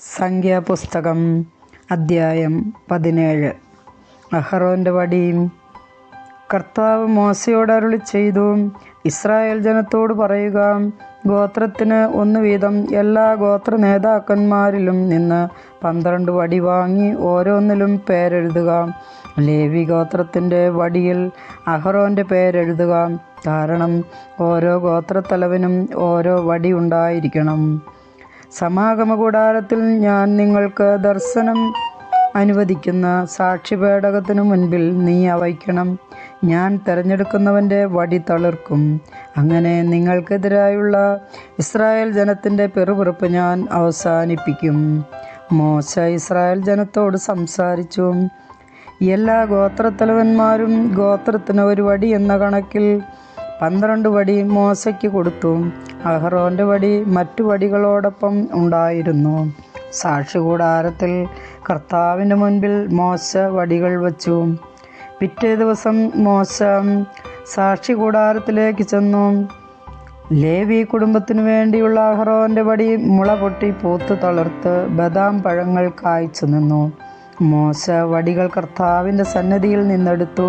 സംഖ്യാപുസ്തകം അദ്ധ്യായം പതിനേഴ്. അഹറോന്റെ വടിയും കർത്താവ് മോശയോട് അരുളി ചെയ്തു ഇസ്രായേൽ ജനത്തോട് പറയുക ഗോത്രത്തിന് ഒന്ന് വീതം എല്ലാ ഗോത്ര നേതാക്കന്മാരിലും നിന്ന് പന്ത്രണ്ട് വടി വാങ്ങി ഓരോന്നിലും പേരെഴുതുക. ലേവി ഗോത്രത്തിന്റെ വടിയിൽ അഹറോന്റെ പേരെഴുതുക. കാരണം ഓരോ ഗോത്രത്തലവനും ഓരോ വടി ഉണ്ടായിരിക്കണം. സമാഗമ കൂടാരത്തിൽ ഞാൻ നിങ്ങൾക്ക് ദർശനം അനുവദിക്കുന്ന സാക്ഷിപേടകത്തിനു മുൻപിൽ നീ അവയ്ക്കണം. ഞാൻ തിരഞ്ഞെടുക്കുന്നവന്റെ വടി തളിർക്കും. അങ്ങനെ നിങ്ങൾക്കെതിരായുള്ള ഇസ്രായേൽ ജനത്തിന്റെ പെറുപിറുപ്പ് ഞാൻ അവസാനിപ്പിക്കും. മോശ ഇസ്രായേൽ ജനത്തോട് സംസാരിച്ചു. എല്ലാ ഗോത്രത്തലവന്മാരും ഗോത്രത്തിന് ഒരു വടി എന്ന കണക്കിൽ പന്ത്രണ്ട് വടി മോശയ്ക്ക് കൊടുത്തു. അഹ്റോന്റെ വടി മറ്റു വടികളോടൊപ്പം ഉണ്ടായിരുന്നു. സാക്ഷി കൂടാരത്തിൽ കർത്താവിന്റെ മുൻപിൽ മോശ വടികൾ വച്ചു. പിറ്റേ ദിവസം മോശ സാക്ഷി കൂടാരത്തിലേക്ക് ചെന്നു. ലേവി കുടുംബത്തിനു വേണ്ടിയുള്ള അഹ്റോന്റെ വടി മുള പൊട്ടി പൂത്ത് തളർത്ത് ബദാം പഴങ്ങൾ കായ്ച്ചു നിന്നു. മോശ വടികൾ കർത്താവിന്റെ സന്നദ്ധിയിൽ നിന്നെടുത്തു.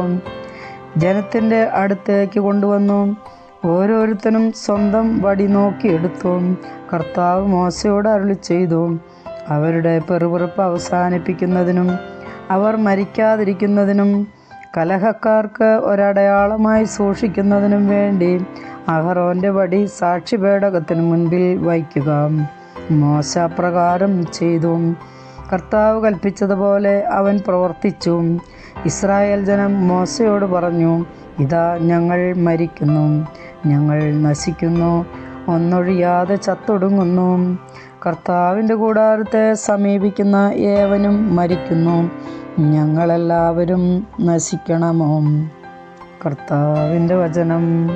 ജനത്തിന്റെ അടുത്തേക്ക് കൊണ്ടുവന്നു. ഓരോരുത്തരും സ്വന്തം വടി നോക്കിയെടുത്തു. കർത്താവ് മോശയോട് അരുളി ചെയ്തു. അവരുടെ പെറുപിറപ്പ് അവസാനിപ്പിക്കുന്നതിനും അവർ മരിക്കാതിരിക്കുന്നതിനും കലഹക്കാർക്ക് ഒരടയാളമായി സൂക്ഷിക്കുന്നതിനും വേണ്ടി അഹറോന്റെ വടി സാക്ഷിപേടകത്തിന് മുൻപിൽ വയ്ക്കുക. മോശ പ്രകാരം ചെയ്തു. കർത്താവ് കൽപ്പിച്ചതുപോലെ അവൻ പ്രവർത്തിച്ചു. ഇസ്രായേൽ ജനം മോശയോട് പറഞ്ഞു ഇതാ ഞങ്ങൾ മരിക്കുന്നു. ഞങ്ങൾ നശിക്കുന്നു. ഒന്നൊഴിയാതെ ചത്തൊടുങ്ങുന്നു. കർത്താവിന്റെ കൂടാരത്തെ സമീപിക്കുന്ന ഏവനും മരിക്കുന്നു. ഞങ്ങളെല്ലാവരും നശിക്കണമോ? കർത്താവിന്റെ വചനം.